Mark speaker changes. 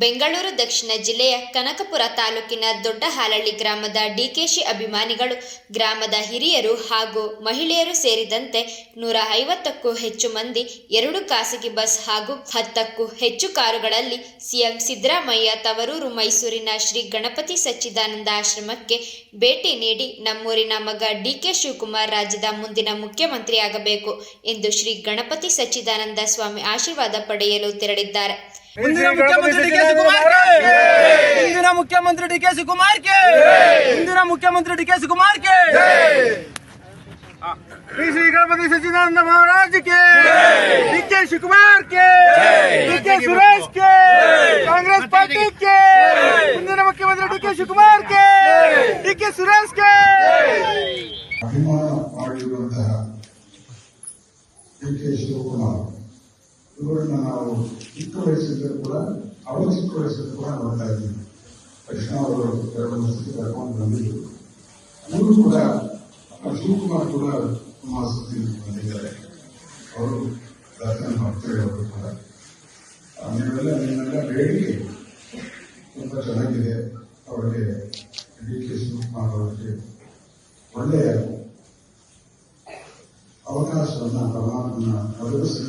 Speaker 1: ಬೆಂಗಳೂರು ದಕ್ಷಿಣ ಜಿಲ್ಲೆಯ ಕನಕಪುರ ತಾಲೂಕಿನ ದೊಡ್ಡಹಾಲಳ್ಳಿ ಗ್ರಾಮದ ಡಿಕೆಶಿ ಅಭಿಮಾನಿಗಳು, ಗ್ರಾಮದ ಹಿರಿಯರು ಹಾಗೂ ಮಹಿಳೆಯರು ಸೇರಿದಂತೆ ನೂರ ಐವತ್ತಕ್ಕೂ ಹೆಚ್ಚು ಮಂದಿ ಎರಡು ಖಾಸಗಿ ಬಸ್ ಹಾಗೂ ಹತ್ತಕ್ಕೂ ಹೆಚ್ಚು ಕಾರುಗಳಲ್ಲಿ ಸಿಎಂ ಸಿದ್ದರಾಮಯ್ಯ ತವರೂರು ಮೈಸೂರಿನ ಶ್ರೀ ಗಣಪತಿ ಸಚ್ಚಿದಾನಂದ ಆಶ್ರಮಕ್ಕೆ ಭೇಟಿ ನೀಡಿ ನಮ್ಮೂರಿನ ಮಗ ಡಿಕೆ ಶಿವಕುಮಾರ್ ರಾಜ್ಯದ ಮುಂದಿನ ಮುಖ್ಯಮಂತ್ರಿಯಾಗಬೇಕು ಎಂದು ಶ್ರೀ ಗಣಪತಿ ಸಚ್ಚಿದಾನಂದ ಸ್ವಾಮಿ ಆಶೀರ್ವಾದ ಪಡೆಯಲು ತೆರಳಿದ್ದಾರೆ.
Speaker 2: ಮುಂದಿನ ಮುಖ್ಯಮಂತ್ರಿ ಡಿ ಕೆ ಶಿವಕುಮಾರ್ ಹಿಂದಿನ ಮುಖ್ಯಮಂತ್ರಿ ಡಿ ಕೆ ಶಿವಕುಮಾರ್ ಕೆ ಹಿಂದಿನ ಮುಖ್ಯಮಂತ್ರಿ D K Shivakumar K Shri Shri Ganpati सच्चिदानंद महाराज के डी के शिवकुमार के डी के सुरेश के कांग्रेस पार्टी के ಮುಂದಿನ ಮುಖ್ಯಮಂತ್ರಿ D K Shivakumar K D K Suresh K
Speaker 3: ಅಭಿಮಾನ ಮಾಡಿರುವಂತಹ ಡಿ ಕೆ ಶಿವಕುಮಾರ್ ಇವರನ್ನ ನಾವು ಚಿಕ್ಕ ವಯಸ್ಸಿದ್ದರೂ ಕೂಡ, ಅವರು ಚಿಕ್ಕ ವಯಸ್ಸಿದ್ದು ಕೂಡ ನೋಡ್ತಾ ಇದ್ದೀವಿ. ಕೃಷ್ಣ ಅವರು ಎರಡು ವರ್ಷಕ್ಕೆ ಕರ್ಕೊಂಡು ಬಂದಿದ್ರು. ಅವರು ಕೂಡ ಶಿವಕುಮಾರ್ ಕೂಡ ನಮ್ಮ ಸುದ್ದಿ ಬಂದಿದ್ದಾರೆ. ಅವರು ದರ್ಶನ ಮಾಡ್ತೇವೆ ಅವರು ಕೂಡ. ಆಮೇಲೆ ನಿನ್ನೆಲ್ಲ ಬೇಡಿಕೆ ತುಂಬ ಚೆನ್ನಾಗಿದೆ. ಅವರಿಗೆ ಡಿ ಕೆ ಶಿವಕುಮಾರ್ ಅವರಿಗೆ ಒಳ್ಳೆಯ ಅವಕಾಶವನ್ನು ಪರಮಾತ್ಮನ ಒದಗಿಸಿ